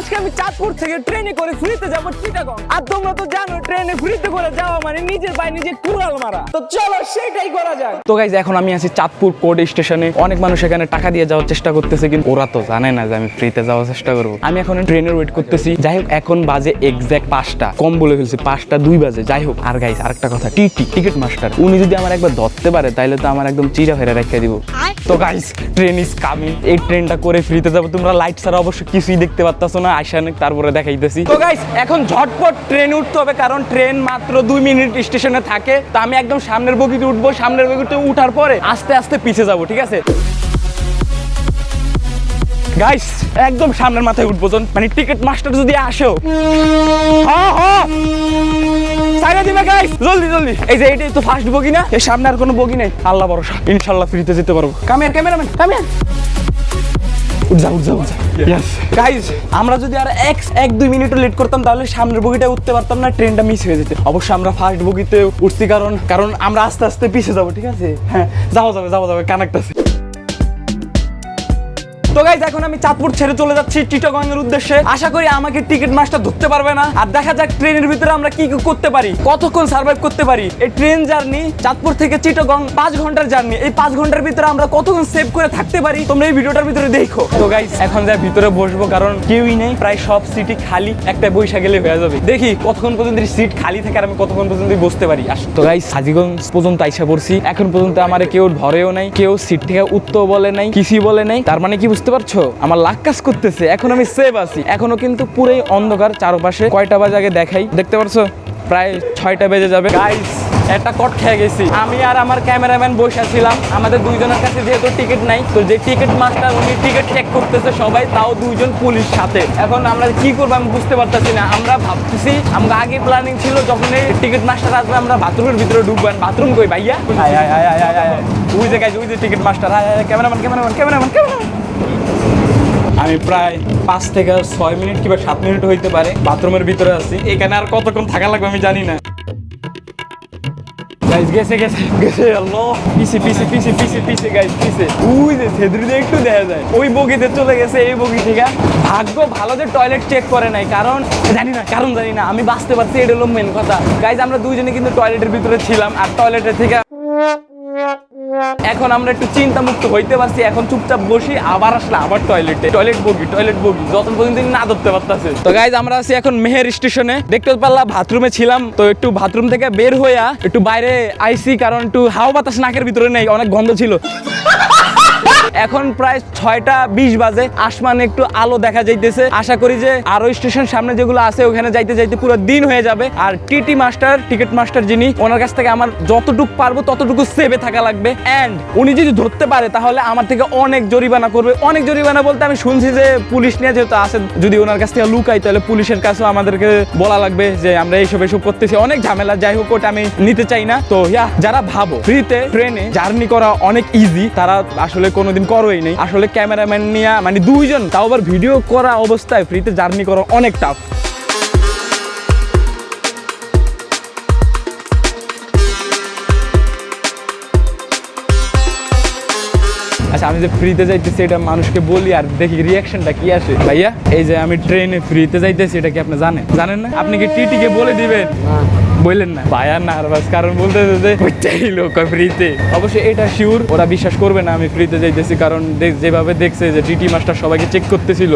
আজকে আমি চাঁদপুর থেকে ট্রেনে করে ফ্রিতে যাব চিটাগং। আর তোমরা তো জানো ট্রেনে ফ্রিতে করে যাওয়া মানে নিজের পায়ে নিজে কুড়াল মারা। তো চলো সেটাই করা যাক। তো গাইজ এখন আমি আছি চাঁদপুর কোর্ট স্টেশনে। অনেক মানুষ এখানে টাকা দিয়ে যাওয়ার চেষ্টা করতেছে কিন্তু ওরা তো জানে না যে আমি ফ্রিতে যাওয়ার চেষ্টা করব। আমি এখন ট্রেনের ওয়েট করতেছি। যাই হোক এখন বাজে এক্সাক্ট পাঁচটা। কম বলে ফেলছি পাঁচটা দুই বাজে। যাই হোক আর গাইজ আরেকটা কথা টিটি টিকিট মাস্টার উনি যদি আমার একবার ধরতে পারে তাহলে তো আমার একদম চিরা ফেরা রেখে দিব। তো গাইস ট্রেন ইজ কামিং এই ট্রেনটা করে ফ্রিতে যাব। তোমরা লাইট ছাড়া অবশ্য কিছুই দেখতে পারতাছো না। আইসানিক তারপরে দেখাইতেছি। তো গাইস এখন ঝটপট ট্রেন উঠতে হবে, কারণ ট্রেন মাত্র দুই মিনিট স্টেশনে থাকে। তো আমি একদম সামনের বগিতে উঠবো, সামনের বগিতে উঠার পরে আস্তে আস্তে পিছে যাব, ঠিক আছে? গাইস একদম সামনের মাথায় উঠবো মানে টিকিট মাস্টার যদি আসো। সাইডে দিবে গাইস জলদি জলদি। এই যে এটাই তো ফার্স্ট বগি না এর সামনে আর কোনো বগি নেই। আল্লাহ ভরসা, ইনশাল্লাহ ফ্রিতে যেতে পারব। কামিয়ার ক্যামেরাম্যান কামিয়ার উঠ উঠজা উঠ যা উঠ যা। ইয়েস গাইজ আমরা যদি আর এক এক, দুই মিনিটও লেট করতাম, তাহলে সামনের বগিটা উঠতে পারতাম না ট্রেনটা মিস হয়ে যেত। অবশ্য আমরা ফার্স্ট বগিতে উঠছি, কারণ কারণ আমরা আস্তে আস্তে পিছিয়ে যাব, ঠিক আছে? হ্যাঁ যাওয়া যাবে যাওয়া যাবে কানেক্ট আছে। তো গাইজ এখন আমি চাঁদপুর ছেড়ে চলে যাচ্ছি চিটাগং উদ্দেশ্যে। আশা করি আমাকে টিকিট মাস্টার ধরতে পারবে না। আর দেখা যাক ট্রেনের ভিতরে আমরা কি করতে পারি, কতক্ষণ সার্ভাইভ করতে পারি। এই ট্রেন জার্নি চাঁদপুর থেকে চিটাগং, পাঁচ ঘণ্টার জার্নি এই পাঁচ ঘণ্টার ভিতরে আমরা কতক্ষণ সেভ করে থাকতে পারি, তোমরা এই ভিডিওটার ভিতরে দেখো। তো গাইজ এখন যা ভিতরে বসবো, কারণ কেউই নেই, প্রায় সব সিটই খালি একটা বৈশা গেলে হয়ে যাবে। দেখি কতক্ষণ পর্যন্ত সিট খালি থাকে আর আমি কতক্ষণ পর্যন্ত বসতে পারি। আস তো গাইজ হাজিগঞ্জ পর্যন্ত আইসা পড়ছি। এখন পর্যন্ত আমার কেউ ধরেও নাই, কেউ সিট থেকে উঠতেও বলে নাই, কিছুই বলে নাই। তার মানে কি বুঝতে পারছ? আমার লাখ কাজ করতেছে, এখন আমি সেভ আছি। এখনও কিন্তু পুরোই অন্ধকার, চারপাশে কয়টা বাজে আগে দেখাই। দেখতে পারছ? প্রায় ছয়টা বেজে যাবে। গাইস একটা কট খেয়ে গেছি। আমি আর আমার ক্যামেরাম্যান বসে ছিলাম। আমাদের দুইজনের কাছে যেহেতু টিকিট নাই, তো যে টিকিট মাস্টার, উনি টিকিট চেক করতেছে সবাই, তাও দুইজন পুলিশ সাথে। এখন আমরা কি করব আমি বুঝতে পারতেছি না। আমরা ভাবতেছি আমরা আগে প্ল্যানিং ছিল যখন টিকিট মাস্টার আসবে, আমরা বাথরুমের ভিতরে ঢুকবেন বাথরুম কই ভাইয়া? ওই যে গাইজ ওই যে ticket master. Cameraman cameraman cameraman cameraman. আমি প্রায় পাঁচ থেকে ছয় মিনিট কিংবা সাত মিনিট হইতে পারে বাথরুমের ভিতরে আছি। এখানে আর কতক্ষণ থাকা লাগবে আমি জানি না। আল্লাহ। পিছে পিছে পিছে পিছে পিছে ওই যে একটু দেখা যায়। ওই বগিতে চলে গেছে এই বগি থেকে। ভালো যে টয়লেট চেক করে নাই, কারণ কারণ জানি না, আমি বাঁচতে পারছি, এটা হলো মেন কথা। গাইজ আমরা দুইজনে কিন্তু টয়লেটের ভিতরে ছিলাম, আর টয়লেটের থেকে এখন আমরা একটু চিন্তা মুক্ত হইতে পারছি। এখন চুপচাপ বসি আবার আসলে আবার টয়লেটে টয়লেট বগি টয়লেট বগি যত পর্যন্ত না ধরতে পারতেছে। তো গাইজ আমরা আছি এখন মেহের স্টেশনে দেখতে পারলাম বাথরুমে ছিলাম। তো একটু বাথরুম থেকে বের হইয়া একটু বাইরে আইসি কারণ একটু হাওয়া বাতাস নাকের ভিতরে নেই, অনেক গন্ধ ছিল। এখন প্রায় ছয়টা বিশ বাজে। আসমানে একটু আলো দেখা যাইতেছে। আশা করি যে আরও স্টেশন সামনে যেগুলো আছে, ওখানে যাইতে যাইতে পুরো দিন হয়ে যাবে। আর টিটি মাস্টার, টিকিট মাস্টার যিনি, ওনার কাছ থেকে আমার যতটুকু পারব, ততটুকু সেভে থাকা লাগবে। অ্যান্ড উনি যদি ধরতে পারে, তাহলে আমার থেকে অনেক জরিমানা করবে। অনেক জরিমানা বলতে আমি শুনছি যে পুলিশ নিয়ে যেহেতু আসে যদি ওনার কাছ থেকে লুকাই, তাহলে পুলিশের কাছেও আমাদেরকে বলা লাগবে যে আমরা এইসব এসব করতেছি। অনেক ঝামেলা, যাই হোক, ওটা আমি নিতে চাই না। তো ইয়া, যারা ভাবো, ফ্রিতে, ট্রেনে জার্নি করা অনেক ইজি তারা আসলে কোনোদিন করোই নেই। আসলে ক্যামেরাম্যান নিয়ে মানে দুইজন, তাও আবার ভিডিও করা অবস্থায় ফ্রিতে জার্নি করা অনেক টাফ আচ্ছা আমি যে ফ্রিতে যাইতেছি, এটা মানুষকে বলি আর দেখি রিয়াকশনটা কি আসে। ভাইয়া, এই যে আমি ট্রেনে ফ্রিতে যাইতেছি, এটা কি আপনি জানেন? জানেন না? আপনি কি টিটি কে বলে দিবেন? বললেন না। ভাই, আর নার্ভাস কারণ বলতে যে, ওইটাই লোক ফ্রিতে অবশ্যই এটা শিওর ওরা বিশ্বাস করবে না আমি ফ্রিতে যাইতেছি, কারণ যেভাবে দেখছে যে টিটি মাস্টার সবাইকে চেক করতেছিল।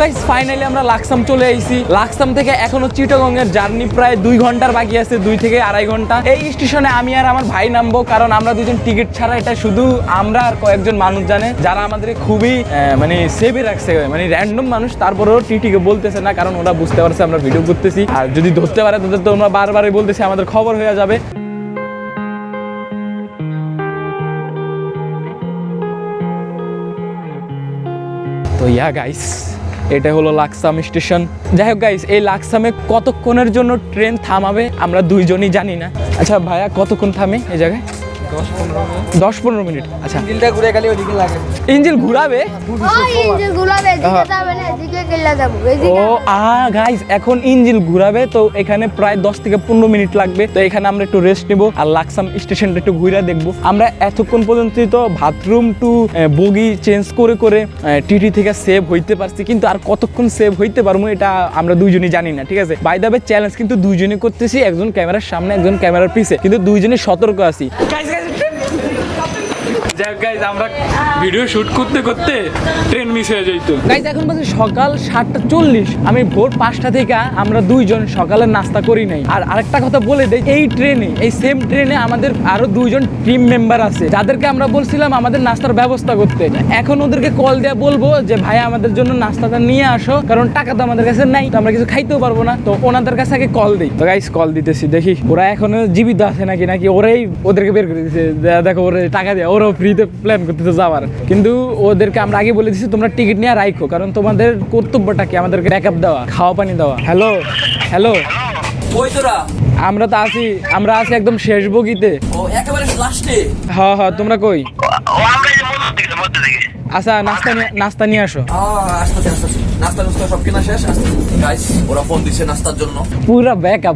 গাইস ফাইনালি আমরা লাকসাম চলে আইছি। লাকসাম থেকে এখনও চিটাগং এর জার্নি প্রায় দুই ঘণ্টার বাকি আছে, দুই থেকে আড়াই ঘণ্টা। এই স্টেশনে আমি আর আমার ভাই নামবো, কারণ আমরা দুজন টিকিট ছাড়া এটা শুধু আমরা আর কয়েকজন মানুষ জানে, যারা আমাদের খুবই মানে সেভে রাখছে মানে র্যান্ডম মানুষ, তারপরেও টিটিকে বলতেছে না, কারণ ওরা বুঝতে পারছে আমরা ভিডিও করতেছি। আর যদি ধরতে পারে, তাদের তো আমরা বারবারই বলতেছি, আমাদের খবর হয়ে যাবে। তো ইয়া গাইস এটা হলো লাকসাম স্টেশন। যাই হোক গাইস এই লাকসামে কতক্ষণের জন্য ট্রেন থামাবে আমরা দুইজনই জানি না। আচ্ছা ভাইয়া কতক্ষণ থামে এই জায়গায়? দশ পনেরো মিনিট। দশ পনেরো মিনিট আচ্ছা। দিলটা ঘুরে গেলে ওদিকে লাগে। ইঞ্জিল ঘুরাবে? ও আ গাইস এখন ইঞ্জিল ঘুরাবে তো এখানে প্রায় দশ থেকে পনেরো মিনিট লাগবে। তো এখানে আমরা একটু রেস্ট নেব আর লাকসাম স্টেশনটা একটু ঘুরে দেখব। আমরা এতক্ষণ পর্যন্ত তো বাথরুম টু বগি চেঞ্জ করে করে টিটি থেকে সেভ হইতে পারছি কিন্তু আর কতক্ষণ সেভ হইতে পারব এটা আমরা দুইজনই জানি না ঠিক আছে? বাই দাবে চ্যালেঞ্জ কিন্তু দুইজনে করতেছি একজন ক্যামেরার সামনে একজন ক্যামেরার পিছে কিন্তু দুইজনে সতর্ক আছি। যাক গাইজ আমরা ভিডিও শুট করতে করতে ট্রেন মিস হয়ে যাইতো। গাইজ এখন বাজে সকাল সাতটা চল্লিশ। আমি ভোর পাঁচটা থেকে আমরা দুইজন সকালের নাস্তা করি নাই। আর আরেকটা কথা বলে দেই, এই ট্রেনে এই সেম ট্রেনে আমাদের আরও দুইজন টিম মেম্বার আছে। যাদেরকে আমরা বলছিলাম আমাদের নাস্তার ব্যবস্থা করতে। এখন ওদেরকে কল দেওয়া বলব যে, ভাই, আমাদের জন্য নাস্তাটা নিয়ে আসো, কারণ টাকা তো আমাদের কাছে নাই, তো আমরা কিছু খাইতেও পারব না। তো ওনাদের কাছে আগে কল দিই। তো গাইজ কল দিতেছি, দেখি, ওরা এখনও জীবিত আছে নাকি? নাকি ওরাই ওদেরকে বের করে দিচ্ছে দেখো, ওরা টাকা দেয়, ওরাও ফ্রিতে প্ল্যান করতেছে যাওয়ার। কিন্তু ওদেরকে আমরা আগে বলে দিচ্ছি তোমরা টিকিট নিয়ে রাখো কারণ তোমাদের কর্তব্যটা কি? আমাদেরকে ব্যাকআপ দেওয়া খাওয়া পানি দেওয়া। হ্যালো হ্যালো আমরা তো আছি আমরা আছি একদম শেষ বগিতে। ও একেবারে হ্যাঁ হ্যাঁ তোমরা কই? আমরা আচ্ছা নাস্তা নিয়ে নাস্তা নিয়ে আসো। আসতেছি আসতেছি। নাস্তা নুস্তা সব কেনা শেষ? আসতেছি গাইস ওরা ফোন দিছে নাস্তার জন্য। পুরো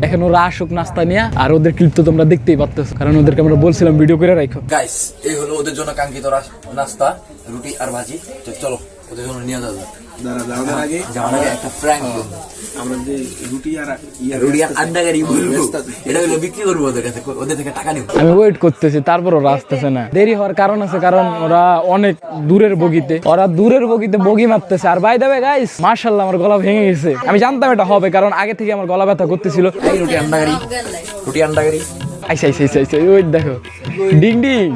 এখন ওরা আসুক নাস্তা নিয়ে আর ওদের ক্লিপ তো তোমরা দেখতেই পারতেছো কারণ ওদেরকে আমরা বলছিলাম ভিডিও করে রাখো। গাইস এই হলো ওদের জন্য কাঙ্ক্ষিত নাস্তা রুটি আর ভাজি। তো চলো ওদের জন্য নিয়ে যাওয়া যাক যাওয়ার আগে যাওয়ার আগে একটা প্র্যাঙ্ক আমরা যে রুটি আর ইয়া রুটি আর আন্ডা বলব এটা হলো বিক্রি করব ওদের কাছে ওদের থেকে টাকা নিব। আমি ওয়েট করতেছি তারপর ওরা আসতেছে না। দেরি হওয়ার কারণ আছে কারণ ওরা অনেক দূরের বগিতে। ওরা দূরের বগিতে বগি মারতেছে। আর বাই দেবে গাইস মার্শাল্লাহ আমার গলা ভেঙে গেছে। আমি জানতাম এটা হবে কারণ আগে থেকে আমার গলা ব্যথা করতেছিল। এই রুটি আন্ডা রুটি আন্ডা আইসা আইসা আইসা আইসা ওই দেখো। ডিং ডিং।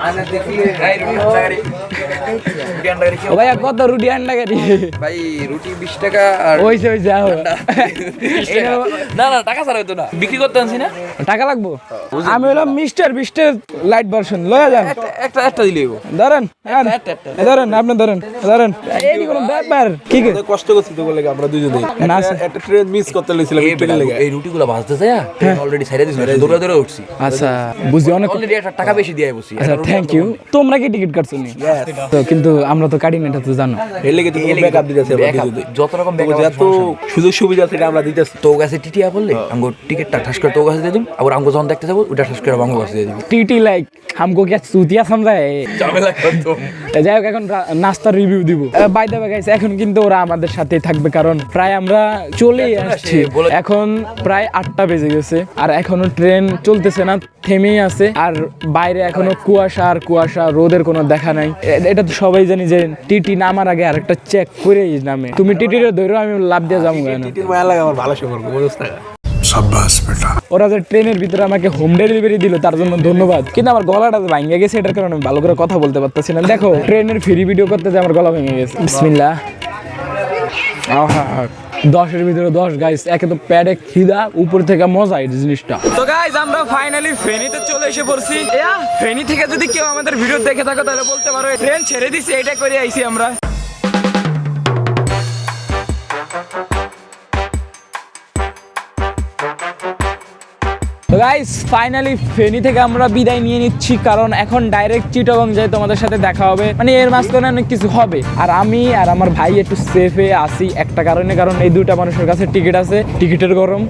রুটি আন্ডা গাড়ি রুটি আন্ডা গাড়ি ও ভাইয়া কত রুটি আন্ডা গাড়ি ভাই রুটি বিশ টাকা আর ওইসে ওইসে না না। টাকা। ছাড়া হতো না। বিক্রি করতে আনছি না? টাকা লাগবো? আমি হলাম মিস্টার বিস্টার লাইট ভার্সন। লয়া যান। একটা একটা দিলেই ধরেন ধরেন আপনি ধরেন ধরেন। এই কোনো ব্যাপার? কি কি? কষ্ট করছি তো বলে আমরা দুজনেই না, একটা- ট্রেন মিস করতে লেগেছিলাম এই রুটিগুলো ভাজতে অলরেডি সাইডে দিছি দৌড়ে দৌড়ে উঠছি আচ্ছা বুঝি অনেক অলরেডি একটা টাকা বেশি দিয়ে বসি থ্যাংক ইউ তোমরা কি টিকিট কাটছো নি? তো কিন্তু আমরা তো কাটিনি এটা তো জানো। এর লেগে তো ব্যাকআপ দিতেছে যত রকম ব্যাকআপ যত সুযোগ সুবিধা থেকে আমরা দিতেছি। তো গাছে টিটিয়া বললে আমগো টিকিটটা ঠাস করে তো গাছে দিয়ে দিম আবার আমগো যখন দেখতে যাব ওটা ঠাস করে আমগো গাছে দিয়ে দিব। টিটি লাইক আমগো কি সুতিয়া সমঝায় ঝামেলা করতো যাই হোক এখন নাস্তার রিভিউ দিব। বাই দ্য গাইস এখন কিন্তু ওরা আমাদের সাথে থাকবে কারণ প্রায় আমরা চলে আসছি। এখন প্রায় আটটা বেজে গেছে আর এখনও ট্রেন চলতেছে না। থেমেই আছে। আর বাইরে এখনও কুয়াশা আর কুয়াশা রোদের কোনো দেখা নাই। এটা তো সবাই জানি যে টিটি নামার আগে আর একটা চেক করেই নামে। তুমি টিটির ধরো আমি লাভ দিয়ে যাব কেন? ভালো সম্পর্ক ওরা যে ট্রেনের ভিতরে আমাকে হোম ডেলিভারি দিল তার জন্য ধন্যবাদ। কিন্তু আমার গলাটা ভেঙে গেছে এটার কারণে আমি ভালো করে কথা বলতে পারতেছি না। দেখো ট্রেনের ফ্রি ভিডিও করতে যে আমার গলা ভেঙে গেছে। বিসমিল্লাহ। আহা। দশের ভিতরে দশ গাইস একে তো প্যাডে খিদা উপর থেকে মজা এই জিনিসটা। তো গাইস আমরা ফাইনালি ফেনীতে চলে এসে পড়ছি। ফেনি ফেনী থেকে যদি কেউ আমাদের ভিডিও দেখে থাকো তাহলে বলতে পারো ট্রেন ছেড়ে দিছি এটা করে আইছি আমরা। গাইস ফাইনালি ফেনি থেকে আমরা বিদায় নিয়ে নিচ্ছি, কারণ এখন ডাইরেক্ট চিটাগং যাই তোমাদের সাথে দেখা হবে। মানে এর মাঝখানে অনেক কিছু হবে। আর আমি আর আমার ভাই একটু সেফে আসি একটা কারণে, কারণ এই দুটা মানুষের কাছে টিকিট আছে। টিকিটের গরম।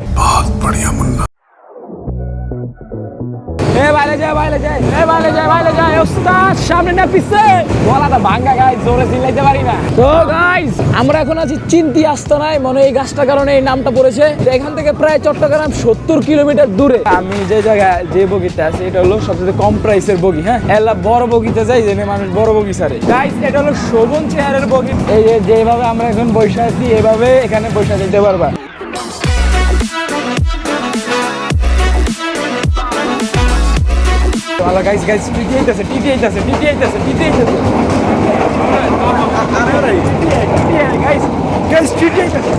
চট্টগ্রাম সত্তর কিলোমিটার দূরে। আমি যে জায়গায়, যে বগিতে আছি, এটা হলো সবচেয়ে কম প্রাইসের বগি হ্যাঁ? বড় বগিতে যাই জেনে মানুষ বড় বগি সারে এটা হলো শোভন চেয়ারের বগি। যেভাবে আমরা এখন বসে আছি, এভাবে এখানে বসে যেতে পারবা। ভালো গাইস গাইস টিটি আইতাছে টিটি আইতাছে টিটি আইতাছে টিটি আইতাছে গাইস গাইস টিটি আইতাছে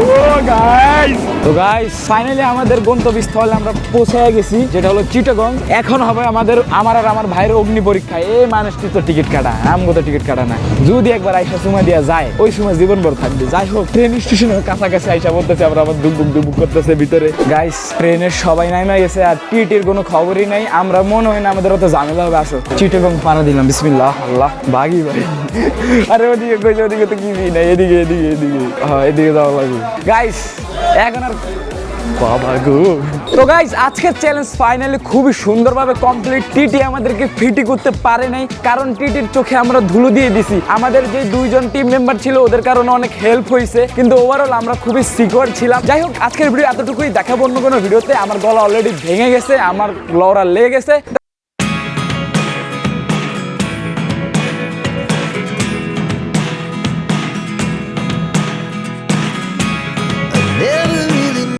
ও গাইস তো গাইস ফাইনালি আমাদের গন্তব্যস্থলে আমরা পৌঁছে গেছি, যেটা হলো চিটাগং। এখন হবে আমাদের, আমার আর আমার ভাইয়ের অগ্নি পরীক্ষা। এই মানুষটি তো টিকিট কাটা, আমগো তো টিকিট কাটা না। যদি একবার আইসা সময় দেওয়া যায়, ওই সময় জীবন ভর থাকবে। যাই হোক ট্রেন স্টেশনের কাছাকাছি আইসা বলতেছে আমরা আবার দুবুক দুবুক করতেছে ভিতরে। গাইস ট্রেনের সবাই নাইমা গেছে, আর টিটির কোনো খবরই নাই। আমরা মনে হয় না আমাদের অত ঝামেলা হবে, আসো। চিটাগং পাড়া দিলাম, বিসমিল্লাহ, আল্লাহ বাগি ভাই। আরে ওদিকে কইছে, ওদিকে তো কি নাই, এদিকে এদিকে এদিকে। হ্যাঁ এদিকে যাওয়া লাগবে। গাইস এখন আর তো গাইজ আজকের চ্যালেঞ্জ ফাইনালি খুবই সুন্দরভাবে কমপ্লিট টিটি আমাদেরকে ফিটি করতে পারে নাই, কারণ টিটির চোখে আমরা ধুলো দিয়ে দিছি। আমাদের যে দুইজন টিম মেম্বার ছিল, ওদের কারণে অনেক হেল্প হয়েছে, কিন্তু ওভারঅল আমরা খুবই সিকিউর ছিলাম। যাই হোক, আজকের ভিডিও এতটুকুই। দেখাবো অন্য কোনো ভিডিওতে আমার গলা অলরেডি ভেঙে গেছে, আমার লড়া লেগে গেছে।